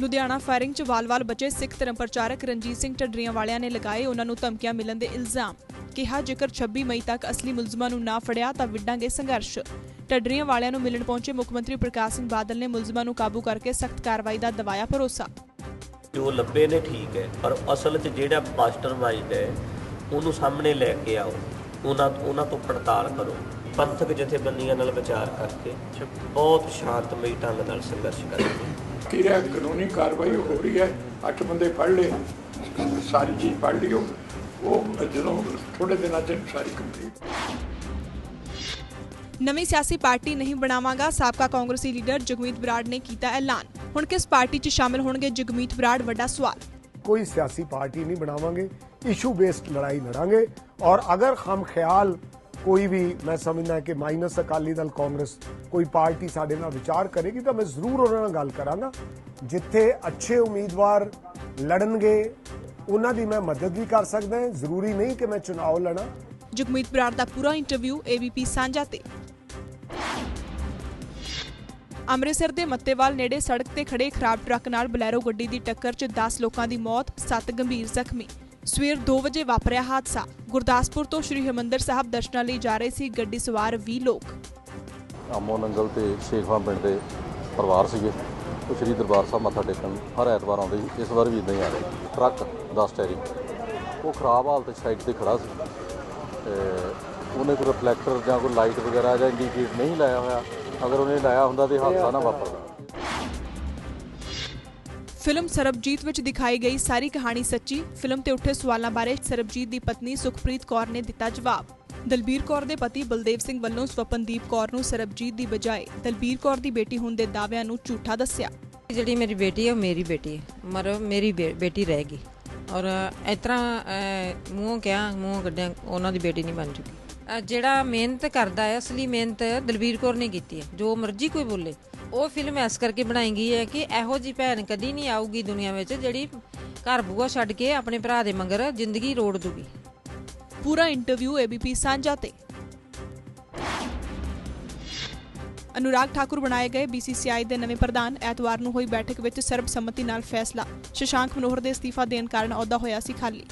Ludhiana firing 'ਚ ਵਾਲ-ਵਾਲ ਬਚੇ ਸਿੱਖ ਧਰਮ ਪ੍ਰਚਾਰਕ ਰਣਜੀਤ ਸਿੰਘ ਢੱਡਰੀਆਂ ਵਾਲਿਆਂ ਨੇ ਲਗਾਏ ਉਹਨਾਂ ਨੂੰ ਧਮਕੀਆਂ ਮਿਲਣ ਦੇ ਇਲਜ਼ਾਮ। ਕਿਹਾ ਜੇਕਰ 26 ਮਈ ਤੱਕ ਅਸਲੀ ਮੁਲਜ਼ਮਾਂ ਨੂੰ ਨਾ ਫੜਿਆ ਤਾਂ ਵਿੱਢਾਂਗੇ ਸੰਘਰਸ਼। ਢੱਡਰੀਆਂ ਵਾਲਿਆਂ ਨੂੰ ਮਿਲਣ ਪਹੁੰਚੇ ਮੁੱਖ ਮੰਤਰੀ ਪ੍ਰਕਾਸ਼ ਸਿੰਘ ਬਾਦਲ ਨੇ ਮੁਲਜ਼ਮਾਂ ਨੂੰ ਕਾਬੂ ਕਰਕੇ ਸਖਤ ਕਾਰਵਾਈ ਦਾ ਦਵਾਇਆ ਭਰੋਸਾ। ਜੋ ਲੱਭੇ ਨੇ ਠੀਕ ਹੈ ਪਰ ਅਸਲ 'ਚ ਜਿਹੜਾ ਮਾਸਟਰਮਾਈਂਡ ਹੈ ਉਹਨੂੰ ਸਾਹਮਣੇ ਲੈ ਕੇ ਆਓ। ਉਹਨਾਂ ਉਹਨਾਂ ਤੋਂ ਪੜਤਾਲ ਕਰੋ। ਪੰਥਕ ਜਥੇਬੰਦੀਆਂ ਨਾਲ ਵਿਚਾਰ ਕਰਕੇ ਬਹੁਤ ਸ਼ਾਂਤਮਈ ਢੰਗ ਨਾਲ ਸੰਘਰਸ਼ ਕਰਾਂਗੇ। ਬਾਕੀ ਰਹਿ ਕਾਨੂੰਨੀ ਕਾਰਵਾਈ ਹੋ ਰਹੀ ਹੈ। ਅੱਠ ਬੰਦੇ ਫੜ ਲਏ ਸਾਰੀ ਚੀਜ਼ ਫੜ ਲਿਓ। ਉਹ ਜਦੋਂ ਥੋੜੇ ਦਿਨਾਂ ਚ ਸਾਰੀ ਕੰਪਲੀਟ ਨਵੀਂ ਸਿਆਸੀ ਪਾਰਟੀ ਨਹੀਂ ਬਣਾਵਾਂਗਾ ਸਾਬਕਾ ਕਾਂਗਰਸੀ ਲੀਡਰ ਜਗਮੀਤ ਬਰਾੜ ਨੇ ਕੀਤਾ ਐਲਾਨ। ਹੁਣ ਕਿਸ ਪਾਰਟੀ 'ਚ ਸ਼ਾਮਲ ਹੋਣਗੇ ਜਗਮੀਤ ਬਰਾੜ? ਵੱਡਾ ਸਵਾਲ। ਕੋਈ ਸਿਆਸੀ ਪਾਰਟੀ ਨਹੀਂ ਬਣਾਵਾਂਗੇ ਇਸ਼ੂ ਬੇਸਡ ਲੜਾਈ ਲੜਾਂਗੇ ਔਰ ਅਗਰ ਹਮ ਖਿਆਲ ਕੋਈ ਵੀ ਮੈਂ ਸਮਝਦਾ ਕਿ ਮਾਈਨਸ ਅਕਾਲੀ ਦਲ ਕਾਂਗਰਸ ਕੋਈ ਪਾਰਟੀ ਸਾਡੇ ਨਾਲ ਵਿਚਾਰ ਕਰੇਗੀ ਤਾਂ ਮੈਂ ਜ਼ਰੂਰ ਉਹਨਾਂ ਨਾਲ ਗੱਲ ਕਰਾਂਗਾ। ਜਿੱਥੇ ਅੱਛੇ ਉਮੀਦਵਾਰ ਲੜਨਗੇ, ਉਹਨਾਂ ਦੀ ਮੈਂ ਮਦਦ ਵੀ ਕਰ ਸਕਦਾ ਹਾਂ। ਜ਼ਰੂਰੀ ਨਹੀਂ ਕਿ ਮੈਂ ਚੁਣਾਵ ਲੜਾਂ। ਜਗਮੀਤ ਬਰਾੜ ਦਾ ਪੂਰਾ ਇੰਟਰਵਿਊ ABP ਸਾਂਝਾ ਤੇ। ਅੰਮ੍ਰਿਤਸਰ ਦੇ ਮੱਤੇਵਾਲ ਨੇੜੇ ਸੜਕ ਤੇ ਖੜੇ ਖਰਾਬ ਟਰੱਕ ਨਾਲ ਬਲੈਰੋ ਗੱਡੀ ਦੀ ਟੱਕਰ 'ਚ 10 ਲੋਕਾਂ ਦੀ ਮੌਤ 7 ਗੰਭੀਰ ਜ਼ਖਮੀ। ਸਵੇਰ 2 ਵਜੇ ਵਾਪਰਿਆ ਹਾਦਸਾ। ਗੁਰਦਾਸਪੁਰ ਤੋਂ ਸ਼੍ਰੀ ਹਰਿਮੰਦਰ ਸਾਹਿਬ ਦਰਸ਼ਨਾਂ ਲਈ ਜਾ ਰਹੇ ਸੀ ਗੱਡੀ ਸਵਾਰ 20 ਲੋਕ। ਆਮੋ ਨੰਗਲ ਤੇ ਸ਼ੇਖਵਾਂ ਪਿੰਡ ਦੇ ਪਰਿਵਾਰ ਸੀਗੇ। ਉਹ ਸ੍ਰੀ ਦਰਬਾਰ ਸਾਹਿਬ ਮੱਥਾ ਟੇਕਣ ਹਰ ਐਤਵਾਰ ਆਉਂਦੇ ਸੀ। ਇਸ ਵਾਰ ਵੀ ਇਦਾਂ ਹੀ ਆ ਰਹੇ। ਟਰੱਕ 10 ਟੈਰੀ ਉਹ ਖਰਾਬ ਹਾਲਤ ਸਾਈਡ ਤੇ ਖੜਾ ਸੀ। ਤੇ ਉਹਨੇ ਕੋਈ ਰਿਫਲੈਕਟਰ ਜਾਂ ਕੋਈ ਲਾਈਟ ਵਗੈਰਾ ਜਾਂ ਇੰਡੀਕੇਟ ਨਹੀਂ ਲਾਇਆ ਹੋਇਆ। ਅਗਰ ਉਹਨੇ ਲਾਇਆ ਹੁੰਦਾ ਤੇ ਹਾਦਸਾ ਨਾ ਵਾਪਰਦਾ ਫਿਲਮ ਸਰਬਜੀਤ ਵਿੱਚ ਦਿਖਾਈ ਗਈ ਸਾਰੀ ਕਹਾਣੀ ਸੱਚੀ ਫਿਲਮ ਤੇ ਉੱਠੇ ਸਵਾਲਾਂ ਬਾਰੇ ਸਰਬਜੀਤ ਦੀ ਪਤਨੀ ਸੁਖਪ੍ਰੀਤ ਕੌਰ ਨੇ ਦਿੱਤਾ ਜਵਾਬ। ਦਲਬੀਰ ਕੌਰ ਦੇ ਪਤੀ ਬਲਦੇਵ ਸਿੰਘ ਵੱਲੋਂ ਸਵਪਨਦੀਪ ਕੌਰ ਨੂੰ ਸਰਬਜੀਤ ਦੀ ਬਜਾਏ ਦਲਬੀਰ ਕੌਰ ਦੀ ਬੇਟੀ ਹੋਣ ਦੇ ਦਾਅਵਿਆਂ ਨੂੰ ਝੂਠਾ ਦੱਸਿਆ। ਜਿਹੜੀ ਮੇਰੀ ਬੇਟੀ ਹੈ ਉਹ ਮੇਰੀ ਬੇਟੀ ਹੈ। ਮਰ ਮੇਰੀ ਬੇ- ਬੇਟੀ ਰਹੇਗੀ ਔਰ ਇਸ ਤਰ੍ਹਾਂ ਅਹ, ਮੂੰਹੋਂ ਕਿਹਾ ਮੂੰਹੋਂ ਕੱਢਿਆ ਉਹਨਾਂ ਦੀ ਬੇਟੀ ਨਹੀਂ ਬਣ ਚੁੱਕੀ। ਜਿਹੜਾ ਮਿਹਨਤ ਕਰਦਾ ਹੈ, ਅਸਲੀ ਮਿਹਨਤ ਦਲਬੀਰ ਕੌਰ ਨੇ ਕੀਤੀ ਹੈ। ਜੋ ਮਰਜ਼ੀ ਕੋਈ ਬੋਲੇ। ਉਹ ਫਿਲਮ ਇਸ ਕਰਕੇ ਬਣਾਈ ਗਈ ਹੈ ਕਿ ਇਹੋ ਜੀ ਭੈਣ ਕਦੀ ਨਹੀਂ ਆਊਗੀ ਦੁਨੀਆ ਵਿੱਚ ਜਿਹੜੀ ਘਰ ਬੂਆ ਛੱਡ ਕੇ ਆਪਣੇ ਭਰਾ ਦੇ ਮੰਗਰ ਜ਼ਿੰਦਗੀ ਰੋੜ ਦੂਗੀ। ਪੂਰਾ ਇੰਟਰਵਿਊ ABP ਸਾਂਝਾ ਤੇ। ਅਨੁਰਾਗ ਠਾਕੁਰ ਬਣਾਏ ਗਏ BCCI ਦੇ ਨਵੇਂ ਪ੍ਰਧਾਨ। ਐਤਵਾਰ ਨੂੰ ਹੋਈ ਬੈਠਕ ਵਿੱਚ ਸਰਬਸੰਮਤੀ ਨਾਲ ਫੈਸਲਾ। ਸ਼ਸ਼ਾਂਕ ਮਨੋਹਰ ਦੇ ਅਸਤੀਫਾ ਦੇਣ ਕਾਰਨ ਅਹੁਦਾ ਹੋਇਆ ਸੀ ਖਾਲੀ।